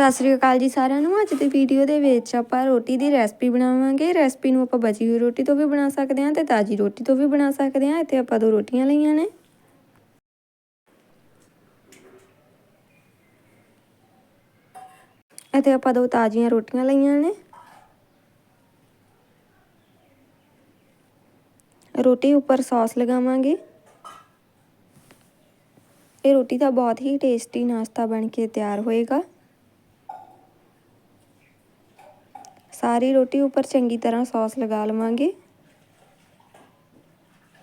ਸਤਿ ਸ੍ਰੀ ਅਕਾਲ ਜੀ ਸਾਰਿਆਂ ਨੂੰ। ਅੱਜ ਦੀ ਵੀਡੀਓ ਦੇ ਵਿੱਚ ਆਪਾਂ ਰੋਟੀ ਦੀ ਰੈਸਪੀ ਬਣਾਵਾਂਗੇ। ਰੈਸਪੀ ਨੂੰ ਆਪਾਂ ਬਚੀ ਹੋਈ ਰੋਟੀ ਤੋਂ ਵੀ ਬਣਾ ਸਕਦੇ ਹਾਂ ਤੇ ਤਾਜ਼ੀ ਰੋਟੀ ਤੋਂ ਵੀ ਬਣਾ ਸਕਦੇ ਹਾਂ। ਇੱਥੇ ਆਪਾਂ ਦੋ ਰੋਟੀਆਂ ਲਈਆਂ ਨੇ। ਇੱਥੇ ਆਪਾਂ ਦੋ ਤਾਜ਼ੀਆਂ ਰੋਟੀਆਂ ਲਈਆਂ ਨੇ। ਰੋਟੀ ਉੱਪਰ ਸੌਸ ਲਗਾਵਾਂਗੇ। ਇਹ ਰੋਟੀ ਦਾ ਬਹੁਤ ਹੀ ਟੇਸਟੀ ਨਾਸ਼ਤਾ ਬਣ ਕੇ ਤਿਆਰ ਹੋਏਗਾ। ਸਾਰੀ ਰੋਟੀ ਉੱਪਰ ਚੰਗੀ ਤਰ੍ਹਾਂ ਸੌਸ ਲਗਾ ਲਵਾਂਗੇ।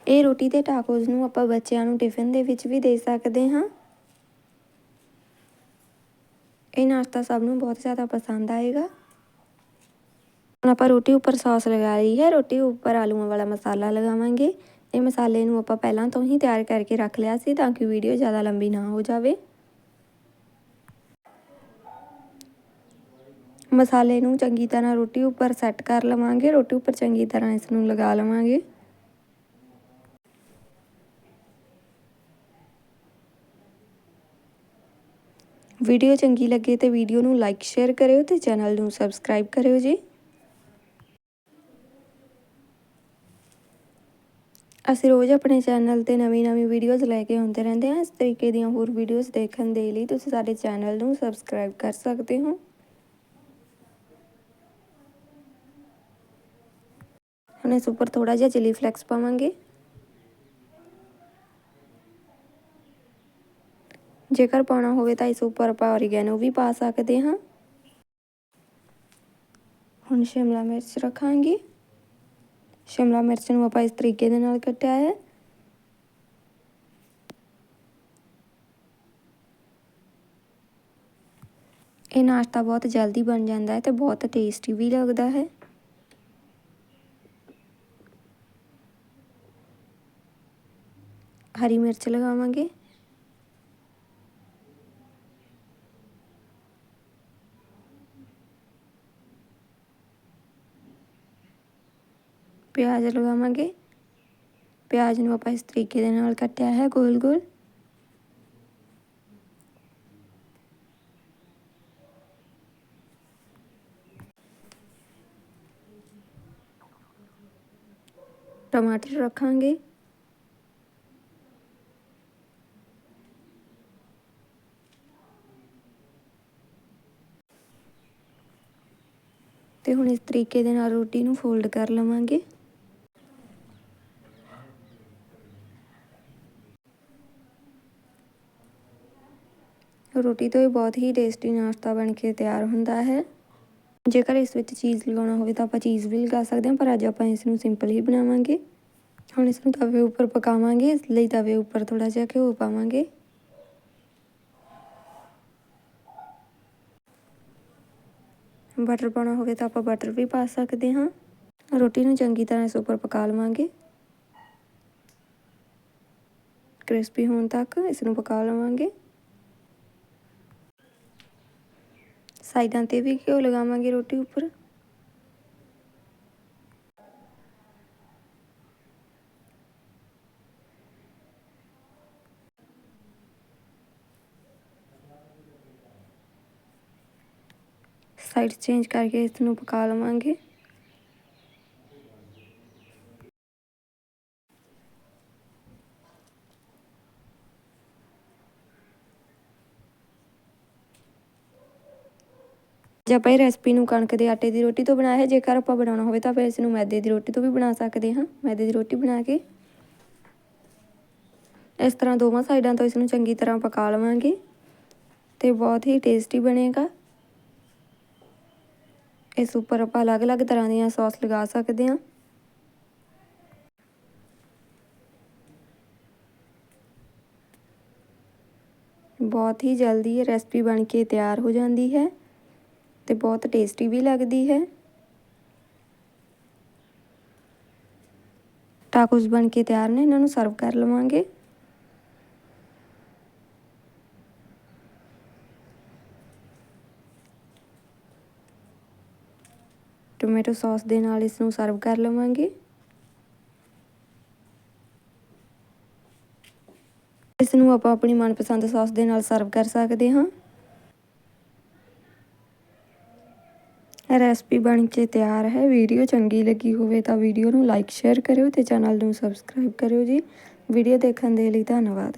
ਇਹ ਰੋਟੀ ਤੇ ਟਾਕੋਸ ਨੂੰ ਆਪਾਂ ਬੱਚਿਆਂ ਨੂੰ ਟਿਫਿਨ ਦੇ ਵਿੱਚ ਵੀ ਦੇ ਸਕਦੇ ਹਾਂ। ਇਹ ਨਾਸ਼ਤਾ ਸਭ ਨੂੰ ਬਹੁਤ ਜ਼ਿਆਦਾ ਪਸੰਦ ਆਏਗਾ। ਹੁਣ ਆਪਾਂ ਰੋਟੀ ਉੱਪਰ ਸੌਸ ਲਗਾ ਲਈ ਹੈ। ਰੋਟੀ ਉੱਪਰ ਆਲੂਆਂ ਵਾਲਾ ਮਸਾਲਾ ਲਗਾਵਾਂਗੇ। ਇਹ ਮਸਾਲੇ ਨੂੰ ਆਪਾਂ ਪਹਿਲਾਂ ਤੋਂ ਹੀ ਤਿਆਰ ਕਰਕੇ ਰੱਖ ਲਿਆ ਸੀ ਤਾਂ ਕਿ ਵੀਡੀਓ ਜ਼ਿਆਦਾ ਲੰਬੀ ਨਾ ਹੋ ਜਾਵੇ। ਮਸਾਲੇ ਨੂੰ ਚੰਗੀ ਤਰ੍ਹਾਂ ਰੋਟੀ ਉੱਪਰ ਸੈੱਟ ਕਰ ਲਵਾਂਗੇ। ਰੋਟੀ ਉੱਪਰ ਚੰਗੀ ਤਰ੍ਹਾਂ ਇਸ ਨੂੰ ਲਗਾ ਲਵਾਂਗੇ। ਵੀਡੀਓ ਚੰਗੀ ਲੱਗੇ ਤੇ ਵੀਡੀਓ ਨੂੰ ਲਾਈਕ, ਸ਼ੇਅਰ ਕਰਿਓ ਤੇ ਚੈਨਲ ਨੂੰ ਸਬਸਕ੍ਰਾਈਬ ਕਰਿਓ ਜੀ। ਅਸੀਂ ਰੋਜ਼ ਆਪਣੇ ਚੈਨਲ ਤੇ ਨਵੀਂ-ਨਵੀਂ ਵੀਡੀਓਜ਼ ਲੈ ਕੇ ਆਉਂਦੇ ਰਹਿੰਦੇ ਹਾਂ। ਇਸ ਤਰੀਕੇ ਦੀਆਂ ਹੋਰ ਵੀਡੀਓਜ਼ ਦੇਖਣ ਦੇ ਲਈ ਤੁਸੀਂ ਸਾਡੇ ਚੈਨਲ ਨੂੰ ਸਬਸਕ੍ਰਾਈਬ ਕਰ ਸਕਦੇ ਹੋ। ਹੁਣ ਇਸ ਉੱਪਰ ਥੋੜਾ ਜਿਹਾ ਚਿਲੀ ਫਲੈਕਸ ਪਾਵਾਂਗੇ। ਜੇਕਰ ਪਾਉਣਾ ਹੋਵੇ ਤਾਂ ਇਸ ਉੱਪਰ ਆਪਾਂ ਔਰੀਗੈਨੋ ਵੀ ਪਾ ਸਕਦੇ ਹਾਂ। ਹੁਣ ਸ਼ਿਮਲਾ ਮਿਰਚ ਰੱਖਾਂਗੇ। ਸ਼ਿਮਲਾ ਮਿਰਚ ਨੂੰ ਆਪਾਂ ਇਸ ਤਰੀਕੇ ਦੇ ਨਾਲ ਕੱਟਿਆ ਹੈ। ਇਹ ਨਾਸ਼ਤਾ ਬਹੁਤ ਜਲਦੀ ਬਣ ਜਾਂਦਾ ਹੈ ਤੇ ਬਹੁਤ ਟੇਸਟੀ ਵੀ ਲੱਗਦਾ ਹੈ। ਹਰੀ ਮਿਰਚ ਲਗਾਵਾਂਗੇ ਪਿਆਜ਼ ਲਗਾਵਾਂਗੇ ਪਿਆਜ਼ ਨੂੰ ਆਪਾਂ ਇਸ ਤਰੀਕੇ ਦੇ ਨਾਲ ਕੱਟਿਆ ਹੈ ਗੋਲ ਗੋਲ ਟਮਾਟਰ ਤੇ ਹੁਣ ਇਸ ਤਰੀਕੇ ਦੇ ਨਾਲ ਰੋਟੀ ਨੂੰ ਫੋਲਡ ਕਰ ਲਵਾਂਗੇ। ਰੋਟੀ ਤੋਂ ਇਹ ਬਹੁਤ ਹੀ ਟੇਸਟੀ ਨਾਸ਼ਤਾ ਬਣ ਕੇ ਤਿਆਰ ਹੁੰਦਾ ਹੈ। ਜੇਕਰ ਇਸ ਵਿੱਚ ਚੀਜ਼ ਲਗਾਉਣਾ ਹੋਵੇ ਤਾਂ ਆਪਾਂ ਚੀਜ਼ ਵੀ ਲਗਾ ਸਕਦੇ ਹਾਂ, ਪਰ ਅੱਜ ਆਪਾਂ ਇਸ ਨੂੰ ਸਿੰਪਲ ਹੀ ਬਣਾਵਾਂਗੇ। ਹੁਣ ਇਸ ਨੂੰ ਤਵੇ ਉੱਪਰ ਪਕਾਵਾਂਗੇ, ਇਸ ਲਈ ਤਵੇ ਉੱਪਰ ਥੋੜਾ ਜਿਹਾ ਘਿਓ ਪਾਵਾਂਗੇ। ਬਟਰ ਪਾਉਣਾ ਹੋਵੇ ਤਾਂ ਆਪਾਂ ਬਟਰ ਵੀ ਪਾ ਸਕਦੇ ਹਾਂ। ਰੋਟੀ ਨੂੰ ਚੰਗੀ ਤਰ੍ਹਾਂ ਇਸ ਉੱਪਰ ਪਕਾ ਲਵਾਂਗੇ। ਕ੍ਰਿਸਪੀ ਹੋਣ ਤੱਕ ਇਸ ਨੂੰ ਪਕਾ ਲਵਾਂਗੇ। ਸਾਈਡਾਂ ਤੇ ਵੀ ਘਿਓ ਲਗਾਵਾਂਗੇ ਰੋਟੀ ਉੱਪਰ। ਸਾਈਡ ਚੇਂਜ ਕਰਕੇ ਇਸ ਨੂੰ ਪਕਾ ਲਵਾਂਗੇ। ਜੇ ਆਪਾਂ ਇਹ ਰੈਸਪੀ ਨੂੰ ਕਣਕ ਦੇ ਆਟੇ ਦੀ ਰੋਟੀ ਤੋਂ ਬਣਾਇਆ ਹੈ, ਜੇਕਰ ਆਪਾਂ ਬਣਾਉਣਾ ਹੋਵੇ ਤਾਂ ਫਿਰ ਇਸ ਨੂੰ ਮੈਦੇ ਦੀ ਰੋਟੀ ਤੋਂ ਵੀ ਬਣਾ ਸਕਦੇ ਹਾਂ। ਮੈਦੇ ਦੀ ਰੋਟੀ ਬਣਾ ਕੇ ਇਸ ਤਰ੍ਹਾਂ ਦੋਵਾਂ ਸਾਈਡਾਂ ਤੋਂ ਇਸ ਨੂੰ ਚੰਗੀ ਤਰ੍ਹਾਂ ਪਕਾ ਲਵਾਂਗੇ ਤੇ ਬਹੁਤ ਹੀ ਟੇਸਟੀ ਬਣੇਗਾ। ਇਸ ਉੱਪਰ ਆਪਾਂ ਅਲੱਗ-ਅਲੱਗ ਤਰ੍ਹਾਂ ਦੀਆਂ ਸੌਸ ਲਗਾ ਸਕਦੇ ਹਾਂ। ਬਹੁਤ ਹੀ ਜਲਦੀ ਇਹ ਰੈਸਪੀ ਬਣ ਕੇ ਤਿਆਰ ਹੋ ਜਾਂਦੀ ਹੈ ਤੇ ਬਹੁਤ ਟੇਸਟੀ ਵੀ ਲੱਗਦੀ ਹੈ। ਟਾਕੋਸ ਬਣ ਕੇ ਤਿਆਰ ਨੇ, ਇਹਨਾਂ ਨੂੰ ਸਰਵ ਕਰ ਲਵਾਂਗੇ। ਟੋਮੇਟੋ ਸੌਸ ਦੇ ਨਾਲ ਇਸ ਨੂੰ ਸਰਵ ਕਰ ਲਵਾਂਗੇ। ਇਸ ਨੂੰ ਆਪਾਂ ਆਪਣੀ ਮਨਪਸੰਦ ਸੌਸ ਦੇ ਨਾਲ ਸਰਵ ਕਰ ਸਕਦੇ ਹਾਂ। ਰੈਸਪੀ ਬਣ ਕੇ ਤਿਆਰ ਹੈ। ਵੀਡੀਓ ਚੰਗੀ ਲੱਗੀ ਹੋਵੇ ਤਾਂ ਵੀਡੀਓ ਨੂੰ ਲਾਈਕ, ਸ਼ੇਅਰ ਕਰਿਓ ਤੇ ਚੈਨਲ ਨੂੰ ਸਬਸਕ੍ਰਾਈਬ ਕਰਿਓ ਜੀ। ਵੀਡੀਓ ਦੇਖਣ ਦੇ ਲਈ ਧੰਨਵਾਦ।